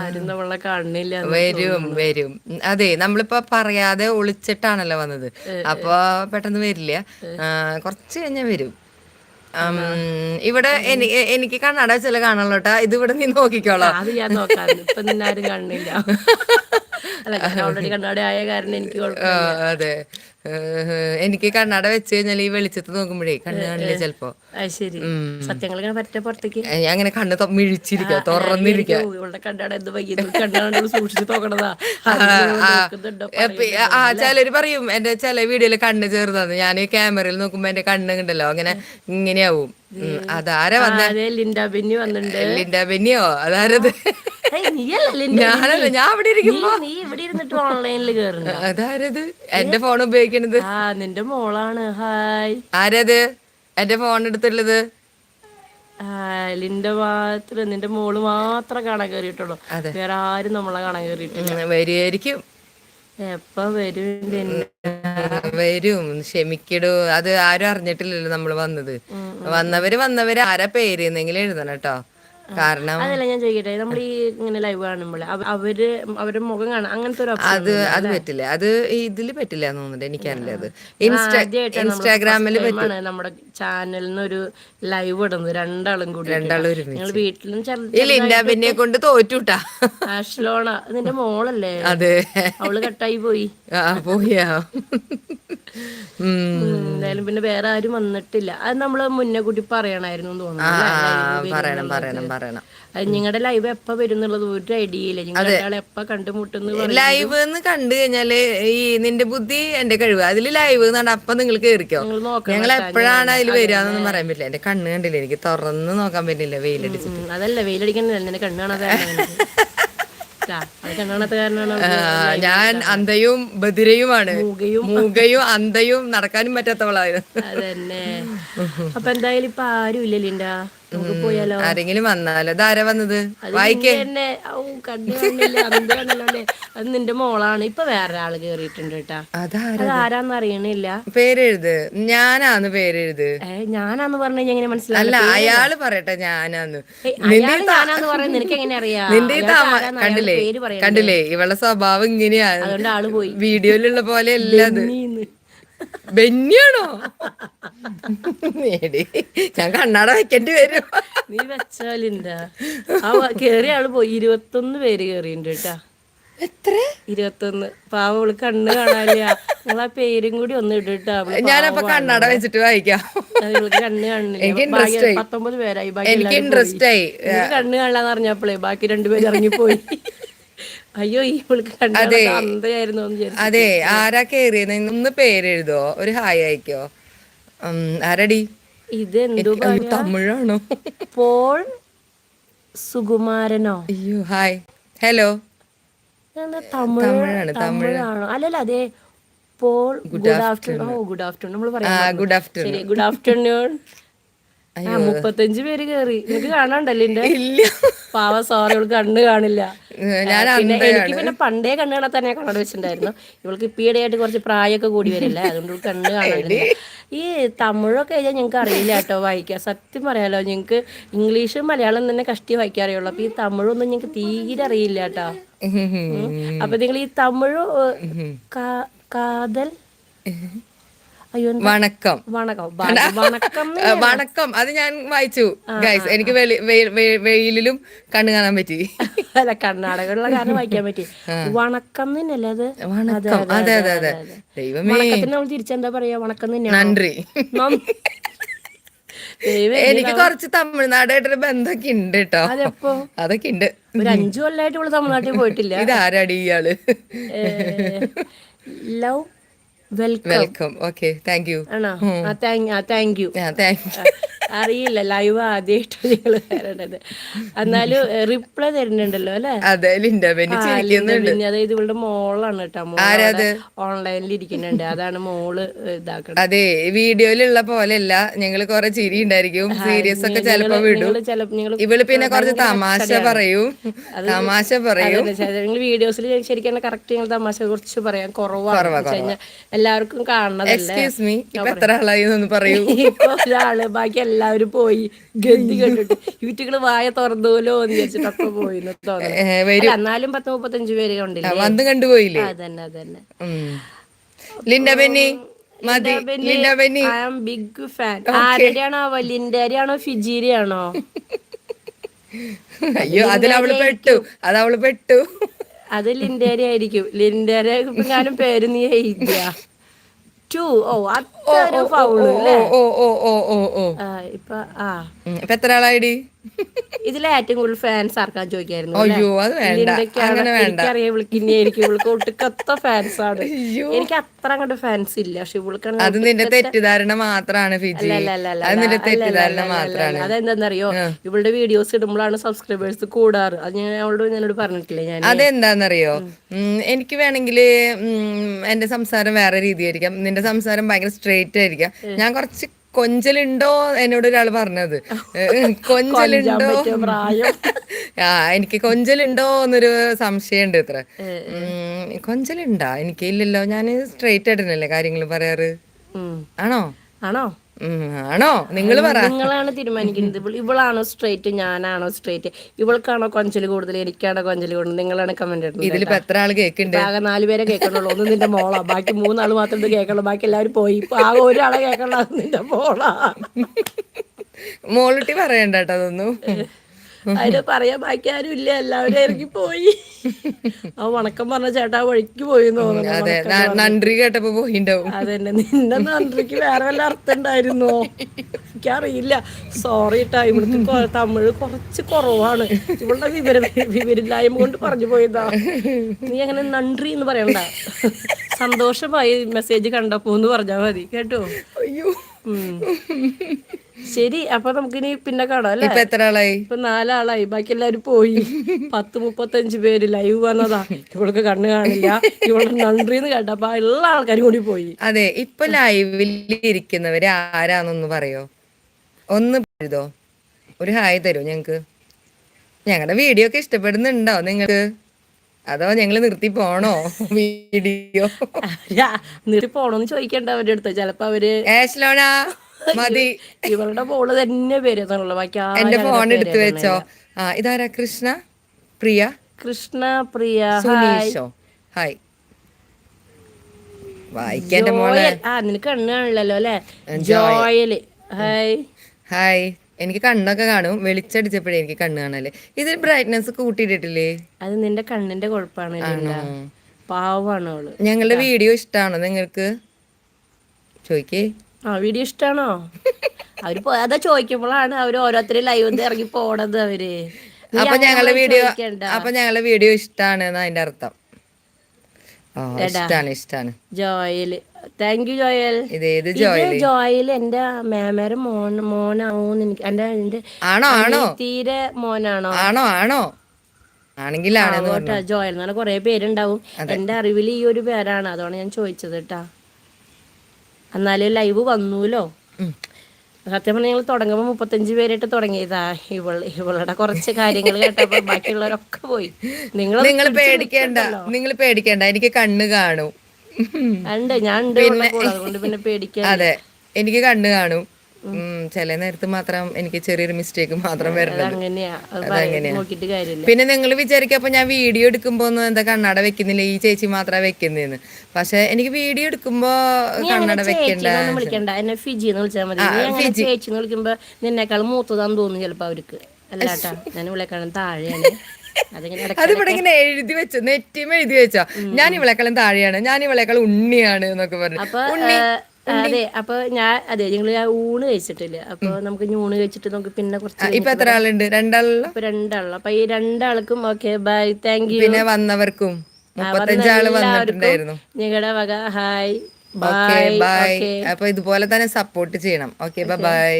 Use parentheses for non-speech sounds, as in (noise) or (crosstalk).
ആരും നമ്മളെ കാണുന്നില്ല വരും വരും. അതെ നമ്മളിപ്പോ പറയാതെ ഒളിച്ചിട്ടാണല്ലോ വന്നത്. അപ്പൊ പെട്ടെന്ന് വരില്ല. കുറച്ച് കഴിഞ്ഞാ വരും. ഇവിടെ എനിക്ക് കണ്ണട ചില കാണുള്ളൂട്ടാ ഇത് ഇവിടെ നീ നോക്കിക്കോളാം. അത് ഞാൻ നോക്കാറുണ്ട്. ഇപ്പൊ നിന്നെ ആരും കാണുന്നില്ല. ഓൾറെഡി കണ്ണാടി ആയ കാരണം എനിക്ക് അതെ. എനിക്ക് കണ്ണട വെച്ച് കഴിഞ്ഞാൽ ഈ വെളിച്ചത്ത് നോക്കുമ്പോഴേ കണ്ണ് കാണില്ല ചെലപ്പോ? അത് ശരി. സത്യങ്ങൾ ഇങ്ങനെ പുറത്തേക്ക്? ഞാൻ അങ്ങനെ കണ്ണ് മിഴിച്ചിരിക്ക തുറന്നിരിക്ക. ആ ചിലര് പറയും എന്റെ ചില വീഡിയോയിൽ കണ്ണ് ചെറുതാന്ന്. ഞാൻ ഈ ക്യാമറയിൽ നോക്കുമ്പോ എന്റെ കണ്ണ് ഉണ്ടല്ലോ അങ്ങനെ ഇങ്ങനെയാവും. അതാരാ വന്ന? ലിൻഡ ബെന്നി വന്നിട്ടുണ്ട് ലിൻഡ ബെന്നിയോ? അതാരത്? ഞാനല്ല ഞാൻ ഇവിടെ ഇരിക്കുമ്പോ. നീ ഇവിടെ ഇരുന്നിട്ട് ഓൺലൈനിൽ അതാരത്? എന്റെ ഫോൺ ഉപയോഗിക്കണത് ആ നിന്റെ മോളാണ്. ഹായ്. ആരത്? എന്റെ ഫോൺ എടുത്തുള്ളത്? ലിന്റെ മാത്രം നിന്റെ മോൾ മാത്രം കാണാൻ കയറിയിട്ടുള്ളൂ വേറെ ആരും നമ്മളെ കാണാൻ കയറിയിട്ടില്ല ഉം, വരുമായിരിക്കും എപ്പ വരും? വരും. ക്ഷമിക്കടോ. അത് ആരും അറിഞ്ഞിട്ടില്ലല്ലോ നമ്മൾ വന്നത്. വന്നവര് വന്നവര് ആരാ പേര്? എന്നെങ്കിലും എഴുതണം കേട്ടോ. കാരണം അതല്ല ഞാൻ ചോദിക്കട്ടെ നമ്മൾ ഈ ഇങ്ങനെ ലൈവ് കാണുമ്പോൾ അവർ അവരുടെ മുഖം കാണാം അങ്ങനത്തെ ഒരു അത് അത് പറ്റില്ല. അത് ഇതിൽ പറ്റില്ല എന്ന് തോന്നുന്നുണ്ട് എനിക്കറിയില്ല അത്. ഇൻസ്റ്റാ ഇൻസ്റ്റാഗ്രാമിൽ നമ്മുടെ ചാനലിൽ ഒരു ലൈവ് ഇടുന്നത്. രണ്ടാളും കൂടി രണ്ടാളും ഒരുമിച്ച്. വീട്ടിലും പിന്നെ കൊണ്ട് തോറ്റുട്ടാ. ആഷ്ലോണ. നിന്റെ മോളല്ലേ? അതെ. അവൾ കട്ടായി പോയി. ആ പോയാ എന്തായാലും പിന്നെ വേറെ ആരും വന്നിട്ടില്ല. അത് നമ്മൾ മുന്നേ കൂട്ടി പറയണായിരുന്നു തോന്നുന്നു പറയണം പറയണം പറയണം. നിങ്ങളുടെ ലൈവ് എപ്പ വരുന്നുള്ളത് ഒരു ഐഡിയ ഇല്ല നിങ്ങൾ എപ്പ കണ്ടുമുട്ടുന്നു ലൈവ് എന്ന് കണ്ടു കഴിഞ്ഞാൽ ഈ നിന്റെ ബുദ്ധി എന്റെ കഴിവ്. അതിൽ ലൈവ് എന്നാണ് അപ്പൊ നിങ്ങൾ കേറിക്കോ. ഞങ്ങൾ എപ്പോഴാണ് അതിൽ വരികയെന്നൊന്നും പറയാൻ പറ്റില്ല. എന്റെ കണ്ണ് കണ്ടില്ല? എനിക്ക് തുറന്ന് നോക്കാൻ പറ്റില്ല വെയിലടിച്ച് ഉം, അതല്ല വെയിലടിക്കണില്ല നിന്റെ കണ്ണു കാണാത്ത (laughs) ഞാൻ അന്ധയും ബദിരയുമാണ്. മൂകയും. അന്തയും അന്ധയും നടക്കാനും പറ്റാത്തവളായിരുന്നു. അപ്പൊ എന്തായാലും ഇപ്പൊ ആരും ഇല്ലല്ലോ നമുക്ക് പോയാലോ? ആരെങ്കിലും വന്നാലോ? ഇതാരാ വന്നത്? വായിക്കേ. അത് നിന്റെ മോളാണ്. ഇപ്പൊ വേറെ ആൾ കേറിയിട്ടുണ്ട് കേട്ടാ. അതാരാ അത് ആരാന്ന് അറിയണില്ല. പേരെഴുത്. ഞാനാന്ന് പേരെഴുത്. ഞാനാന്ന് പറഞ്ഞു എങ്ങനെ മനസ്സിലായി അല്ല അയാൾ പറയട്ടെ ഞാനാന്ന്. ഞാനാന്ന് പറയുന്നത് നിനക്ക് എങ്ങനെ അറിയാം നിന്റെ താമ ആരാന്ന് കണ്ടില്ലേ? കണ്ടില്ലേ? ഇവളെ സ്വഭാവം പോയി. വീഡിയോയിലുള്ള പോലെ അല്ല നീന്ന്. ബെന്നിയാണോ? ഞാൻ കണ്ണാട വെക്കേണ്ടി വരും. നീ വെച്ചാലിണ്ടാ ആ കേറിയ ആൾ പോയി. ഇരുപത്തൊന്ന് പേര് കേറിയിട്ടുണ്ട് കേട്ടാ. എത്ര? ഇരുപത്തൊന്ന്. പാവ അവൾ കണ്ണ് കാണാനില്ല. നിങ്ങൾ ആ പേരും കൂടി ഒന്ന് ഇട്ടിട്ടാ ഞാനപ്പോ കണ്ണട വെച്ചിട്ട് വായിക്കാം. കണ്ണ് ആയി. പത്തൊമ്പത് പേരായി. ബാക്കി കണ്ണ് കാണില്ലാന്ന് അറിഞ്ഞപ്പോളേ ബാക്കി രണ്ടുപേര് ഇറങ്ങിപ്പോയി. അയ്യോ ഈ വിചാരിച്ചു അതെ. ആരാ കേറിയത്? ഒന്ന് പേരെഴുതോ? ഒരു ഹായ് അയക്കോ? ആരടി? ഇത് തമിഴാണോ? പോൾ സുകുമാരനോ? അയ്യോ ഹായ്. ഹലോ. തമിഴാണ്, തമിഴാണോ? അല്ലല്ല അതെ. Paul good afternoon good afternoon. നമ്മൾ പറയാം ഗുഡ് ആഫ്റ്റർനൂൺ. Good afternoon. മുപ്പത്തഞ്ച് പേര് കേറി. നിനക്ക് കാണാണ്ടല്ലേ എന്റെ ഇല്ല. പാവ സോറി ഇവൾക്ക് കണ്ണ് കാണില്ല. പിന്നെ എനിക്ക് പിന്നെ പണ്ടേ കണ്ണ് കാണാൻ തന്നെ കണ്ണട വെച്ചിട്ടുണ്ടായിരുന്നു. ഇവൾക്ക് ഇപ്പീടെയായിട്ട് കുറച്ച് പ്രായമൊക്കെ കൂടി വരില്ലേ? അതുകൊണ്ട് ഇവൾക്ക് കണ്ണ് കാണാനില്ല. ഈ തമിഴൊക്കെ കഴിഞ്ഞാൽ ഞങ്ങൾക്ക് അറിയില്ല കേട്ടോ വായിക്കാൻ. സത്യം പറയാലോ ഞങ്ങൾക്ക് ഇംഗ്ലീഷും മലയാളം തന്നെ കഷ്ടി വായിക്കാൻ അറിയുള്ളൂ അപ്പൊ ഈ തമിഴൊന്നും ഞങ്ങൾക്ക് തീരെ അറിയില്ല കേട്ടോ. അപ്പൊ നിങ്ങൾ ഈ തമിഴ് കാതൽ? അയ്യോ? വണക്കം. വണക്കം. വണക്കം. അത് ഞാൻ വായിച്ചു ഗൈസ് എനിക്ക് വെയിലിലും കണ്ണു കാണാൻ പറ്റി. അല്ല കർണാടകയിലുള്ള കാരണം വായിക്കാൻ പറ്റി. വണക്കം തന്നെയല്ലേ അത്? വണക്കം. അതെ അതെ അതെ ദൈവമേ. നമ്മൾ തിരിച്ചെന്താ പറയാ? വണക്കം തന്നെയാണ്? നന്ദി. എനിക്ക് കുറച്ച് തമിഴ്നാടായിട്ടൊരു ബന്ധമൊക്കെ ഉണ്ട് കേട്ടോ. അതൊക്കെ ഉണ്ട്. ഒരു അഞ്ചു കൊല്ലായിട്ട് ഇവൾ തമിഴ്നാട്ടിൽ പോയിട്ടില്ല. (laughs) ഇതാരാടി ഇയാൾ? Love welcome okay thank you ആണോ? ആ താങ്ക് ആ താങ്ക് യു അറിയില്ല ലൈവ് ആദ്യമായിട്ട് നിങ്ങൾ വരണത്. എന്നാലും റിപ്ലൈ തരുന്നുണ്ടല്ലോ അല്ലേ? അതെ ലിൻഡ ബെന്നി അതായത് ഇവളുടെ മോളാണ് കേട്ടോ? ഓൺലൈനിൽ ഇരിക്കുന്നുണ്ട് അതാണ് മോൾ ഇതാക്കണം അതെ വീഡിയോയിലുള്ള പോലെയല്ല. ഞങ്ങൾ കൊറേ ചിരി ഉണ്ടായിരിക്കും സീരിയസ് ഒക്കെ ചിലപ്പോ വിടും. ഇവൾ പിന്നെ കുറച്ച് തമാശ പറയൂ. തമാശ പറയും. വീഡിയോസിൽ ശരിക്കും കറക്റ്റ് നിങ്ങൾ തമാശ കുറച്ച് പറയാൻ കുറവാണ്. എല്ലാവർക്കും കാണണതല്ലേ? എക്സ്ക്യൂസ് മീ ഇപ്പൊ എത്ര ആളായി എന്നൊന്ന് പറയൂ. (laughs) ഇപ്പൊ ഒരാൾ ബാക്കി എല്ലാവരും പോയി. ഗതി കണ്ടിട്ട്. വീട്ടുകൾ വായ തുറന്നോലോ എന്ന് വിചാരിച്ചിട്ടൊക്കെ പോയി എന്ന് തോന്നുന്നു എന്നാലും പത്ത് മുപ്പത്തഞ്ചു പേര് കണ്ടില്ലേ? വന്ന് കണ്ടുപോയില്ലേ അതന്നെ അതന്നെ. ഉം. ലിൻഡ ബെന്നി മതി. Linda Benny. I am big fan ആരുടെയാണോ ലിൻഡാരിയാണോ ഫിജീരിയാണോ? (laughs) അയ്യോ അതിൽ അവൾ പെട്ടു. അത് അവൾ പെട്ടു. അത് ലിൻഡേരി ആയിരിക്കും. ലിൻഡേരെ ഞാനും പേര് നീ എഴുതിയ. (laughs) two. Oh, at അത്ര ഫൗൾ ഇപ്പൊ ആ. ഇപ്പൊ എത്ര ആളായിടി? ഇതിലെ ഏറ്റവും കൂടുതൽ ഫാൻസ് ആർക്കാൻ ചോദിക്കായിരുന്നു? അയ്യോ അത് എനിക്കറിയാം ഇവൾക്ക് എനിക്ക് ഇവൾക്ക് ഒട്ടുക്കത്ത ഫാൻസ് ആണ്. എനിക്ക് അത്ര അങ്ങോട്ട് ഫാൻസ് ഇല്ല. പക്ഷെ ഇവൾക്ക് അത് നിന്റെ തെറ്റിദ്ധാരണ അത് നിന്റെ തെറ്റിദ്ധാരണ മാത്രാണ്. അതെന്താന്നറിയോ? ഇവളുടെ വീഡിയോസ് ഇടുമ്പോഴാണ് സബ്സ്ക്രൈബേഴ്സ് കൂടാറ്. അത് ഞാൻ അവളോട് ഞാനോട് പറഞ്ഞിട്ടില്ല ഞാൻ അതെന്താന്നറിയോ? ഉം, എനിക്ക് വേണമെങ്കിൽ എന്റെ സംസാരം വേറെ രീതിയായിരിക്കാം. നിന്റെ സംസാരം ഭയങ്കര സ്ട്രെയിറ്റ് ആയിരിക്കാം ഞാൻ കുറച്ച് കൊഞ്ചലുണ്ടോ എന്നോട് ഒരാൾ പറഞ്ഞത്. (laughs) കൊഞ്ചലുണ്ടോ? ആ എനിക്ക് കൊഞ്ചലുണ്ടോ എന്നൊരു സംശയമുണ്ട് ഇത്ര. കൊഞ്ചലുണ്ടാ? എനിക്ക് ഇല്ലല്ലോ ഞാൻ സ്ട്രെയിറ്റ് ആയിട്ടല്ലേ കാര്യങ്ങൾ പറയാറ്? ആണോ? ആണോ? ആണോ? നിങ്ങൾ നിങ്ങളാണ് തീരുമാനിക്കുന്നത്. ഇവൾ ഇവളാണോ സ്ട്രേറ്റ് ഞാനാണോ സ്ട്രേറ്റ് ഇവൾക്കാണോ കൊഞ്ചൽ കൂടുതൽ എനിക്കാണോ കൊഞ്ചൽ കൂടുതൽ? നിങ്ങളാണ് കമന്റ് ഇടുന്നത് ഇതിലിപ്പോ എത്ര ആൾ കേൾക്കുന്നുണ്ട് ആകെ നാല് പേരെ കേൾക്കണുള്ളൂ ഒന്ന് നിന്റെ മോളാ. ബാക്കി മൂന്നാൾ മാത്രം കേൾക്കണം കേൾക്കണുള്ളൂ ബാക്കി എല്ലാവരും പോയി. ഇപ്പൊ ആകെ ഒരാളെ കേൾക്കണ നിന്റെ മോളാ. മോളിട്ടി പറയണ്ട കേട്ടോ അതൊന്നും. അതിനെ പറയാൻ ബാക്കി ആരും ഇല്ല എല്ലാവരും ഇറങ്ങി പോയി. ആ വണക്കം പറഞ്ഞ ചേട്ടാ വഴിക്ക് പോയി തോന്നുന്നു. നന്ദി കേട്ടപ്പോ പോയിണ്ടാവും. അതന്നെ. നിന്നെ നന്ദിക്ക് വേറെ വല്ല അർത്ഥം ഉണ്ടായിരുന്നോ എനിക്കറിയില്ല. സോറി കേട്ടാ ഇവിടുത്തെ തമിഴ് കുറച്ച് കുറവാണ്. ഇവളുടെ വിവര വിവരില്ലായ്മ കൊണ്ട് പറഞ്ഞു പോയതാ. നീ അങ്ങനെ നന്ദി എന്ന് പറയണ്ട. സന്തോഷമായി മെസ്സേജ് കണ്ടപ്പോ എന്ന് പറഞ്ഞാൽ മതി. കേട്ടോ? അയ്യോ. ശരി അപ്പൊ നമുക്കിനി പിന്നെ കാണാം അല്ലേ? ഇപ്പൊ എത്ര ആളായി ഇപ്പൊ നാലാളായി. ബാക്കി എല്ലാരും പോയി. പത്ത് മുപ്പത്തഞ്ച് പേര് ലൈവ് വന്നതാ. ഇവൾക്ക് കണ്ണ് കാണില്ല. ഇവളുടെ നന്ദിന്ന് കേട്ടപ്പോ എല്ലാ ആൾക്കാരും കൂടി പോയി. അതെ ഇപ്പൊ ലൈവിൽ ഇരിക്കുന്നവര് ആരാന്നൊന്ന് പറയോ? ഒന്ന് എഴുതോ? ഒരു ഹായ് തരൂ ഞങ്ങക്ക്? ഞങ്ങളുടെ വീഡിയോ ഒക്കെ ഇഷ്ടപ്പെടുന്നുണ്ടോ നിങ്ങൾക്ക്? അതോ ഞങ്ങൾ നിർത്തി പോണോ വീഡിയോ? നിർത്തി പോണോന്ന് ചോദിക്കണ്ട അവരുടെ അടുത്ത്. ചിലപ്പോ അവർ ഏശ്ലോണ മതി. ഇവളുടെ മോൾ തന്നെ ബാക്കി എന്റെ ഫോൺ എടുത്തു വെച്ചോ. ആ ഇതാരാ? കൃഷ്ണ? പ്രിയ? കൃഷ്ണ പ്രിയ സുനീഷോ. ഹായ്. വായിക്കാന്റെ മോളെ. ആ നിനക്ക് കണ്ണ് കാണില്ലല്ലോ അല്ലെ? ജോയൽ. ഹായ്. ഹായ്. എനിക്ക് കണ്ണൊക്കെ കാണും. വെളിച്ചടിച്ചപ്പോഴേ എനിക്ക് കണ്ണ് കാണല്ലേ? ഇതിൽ ബ്രൈറ്റ്നെസ് കൂട്ടിയിട്ടില്ലേ അത് നിന്റെ കണ്ണിന്റെ കുഴപ്പമാണ് പാവമാണ് അവൾ. ഞങ്ങളുടെ വീഡിയോ ഇഷ്ടമാണോ നിങ്ങൾക്ക്? ചോദിക്കേ. ആ വീഡിയോ ഇഷ്ടാണോ? അവർ അതാ ചോദിക്കുമ്പോഴാണ് അവർ ഓരോരുത്തരും ലൈവ് ഇറങ്ങി പോണത് അവർ. അപ്പൊ ഞങ്ങളുടെ വീഡിയോ. അപ്പൊ ഞങ്ങളുടെ വീഡിയോ ഇഷ്ടാണ് അതിന്റെ അർത്ഥം. ഇഷ്ടാണ് ഇഷ്ടാണ്. Joel. Thank you Joel. Joel എന്റെ മേമേരെ മോൻ മോനാവൂന്ന് എനിക്ക് എന്റെ എന്റെ ആണോ ആണോ? തീരെ മോനാണോ? ആണോ ആണോ? ആണെങ്കിലാണെന്ന് ആവട്ടെ ജോയൽ എന്ന് പറഞ്ഞ കൊറേ പേരുണ്ടാവും. എന്റെ അറിവിൽ ഈ ഒരു പേരാണ്. അതുകൊണ്ട് ഞാൻ ചോദിച്ചത് കേട്ടാ. എന്നാലും ലൈവ് വന്നൂലോ? സത്യം പറഞ്ഞാൽ ഞങ്ങൾ തുടങ്ങുമ്പോൾ മുപ്പത്തഞ്ച് പേരായിട്ട് തുടങ്ങിയതാ. ഇവൾ ഇവളുടെ കുറച്ച് കാര്യങ്ങൾ കേട്ടപ്പോൾ ബാക്കിയുള്ളവരൊക്കെ പോയി. നിങ്ങൾ നിങ്ങൾ പേടിക്കേണ്ട നിങ്ങൾ പേടിക്കേണ്ട. എനിക്ക് കണ്ണ് കാണും. ഉണ്ട് ഞാൻ ഉണ്ട് പിന്നെ പേടിക്കാൻ അതെ എനിക്ക് കണ്ണ് കാണും. ചില നേരത്ത് മാത്രം എനിക്ക് ചെറിയൊരു മിസ്റ്റേക്ക് മാത്രം വരുന്നത് പിന്നെ നിങ്ങൾ വിചാരിക്കും ഞാൻ വീഡിയോ എടുക്കുമ്പോ ഒന്നും എന്താ കണ്ണട വെക്കുന്നില്ല ഈ ചേച്ചി മാത്രമേ വെക്കുന്നേന്ന്. പക്ഷെ എനിക്ക് വീഡിയോ എടുക്കുമ്പോ കണ്ണട വെക്കണ്ട. എന്നെ ഫിജി എന്ന് വിളിച്ചാൽ മതി. ചേച്ചി എന്ന് വിളിക്കുമ്പോ നിന്നേക്കാൾ മൂത്തതാന്ന് തോന്നുന്നു ചിലപ്പോ അവർക്ക്. അല്ലാട്ടാ ഞാൻ വിളിക്കണം താഴെയാണ്. അതിവിടെ ഇങ്ങനെ എഴുതി വെച്ചോ നെറ്റിമ എഴുതി വെച്ചോ. ഞാൻ ഇവളെക്കാളും താഴെയാണ് ഞാൻ ഇവളെക്കാളും ഉണ്ണിയാണ് എന്നൊക്കെ പറഞ്ഞു. ആ, അതെ അപ്പൊ ഞാൻ അതെ ഞങ്ങൾ ഊണ് കഴിച്ചിട്ടില്ല. അപ്പൊ നമുക്ക് ഊണ് കഴിച്ചിട്ട് നമുക്ക് പിന്നെ കുറച്ച് ഇപ്പൊ എത്ര ആളുണ്ട് രണ്ടാളുള്ള? ഇപ്പൊ രണ്ടാളും അപ്പൊ ഈ രണ്ടാൾക്കും ഓക്കെ ബൈ താങ്ക് യു പിന്നെ വന്നവർക്കും മുപ്പത്തഞ്ചാൾ വന്നിട്ടുണ്ടായിരുന്നു. നിങ്ങളുടെ വക ഹായ് ബൈ ബൈ അപ്പൊ ഇതുപോലെ തന്നെ സപ്പോർട്ട് ചെയ്യണം. Okay bye